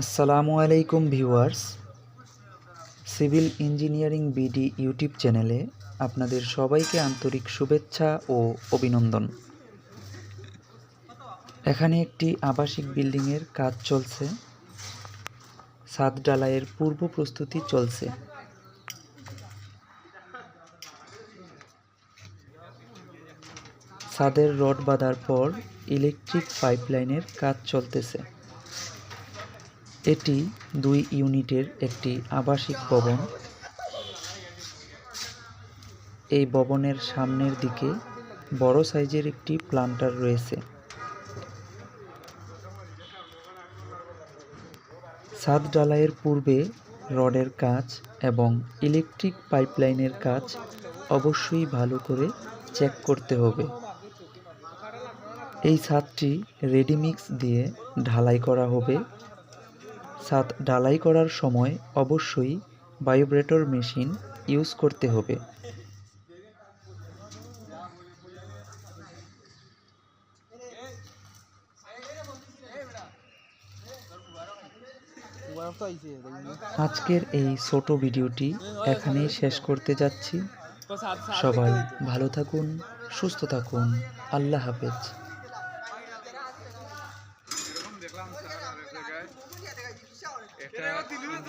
আসসালামু আলাইকুম viewers. Civil engineering BD YouTube চ্যানেলে আপনাদের সবাইকে আন্তরিক শুভেচ্ছা ও অভিনন্দন। এখানে একটি আবাসিক বিল্ডিংয়ের কাজ চলছে। ছাদ ডালাইয়ের পূর্ব প্রস্তুতি চলছে। ছাদের রড বাঁধার পর ইলেকট্রিক পাইপলাইনের কাজ চলতেছে। এটি দুই ইউনিটের একটি আবাসিক ভবন। এই ভবনের সামনের দিকে বড় সাইজের একটি প্লান্টার রয়েছে। ছাদ ডালাইয়ের পূর্বে রডের কাজ এবং ইলেকট্রিক পাইপলাইনের কাজ অবশ্যই ভালো করে চেক করতে হবে। এই ছাদটি রেডিমিক্স দিয়ে ঢালাই করা হবে। ছাদ ঢালাই করার সময় অবশ্যই ভাইব্রেটর মেশিন ইউজ করতে হবে। আজকের এই ছোট ভিডিওটি এখানেই শেষ করতে যাচ্ছি। সবাই ভালো থাকুন, সুস্থ থাকুন। আল্লাহ হাফেজ। দেখলাম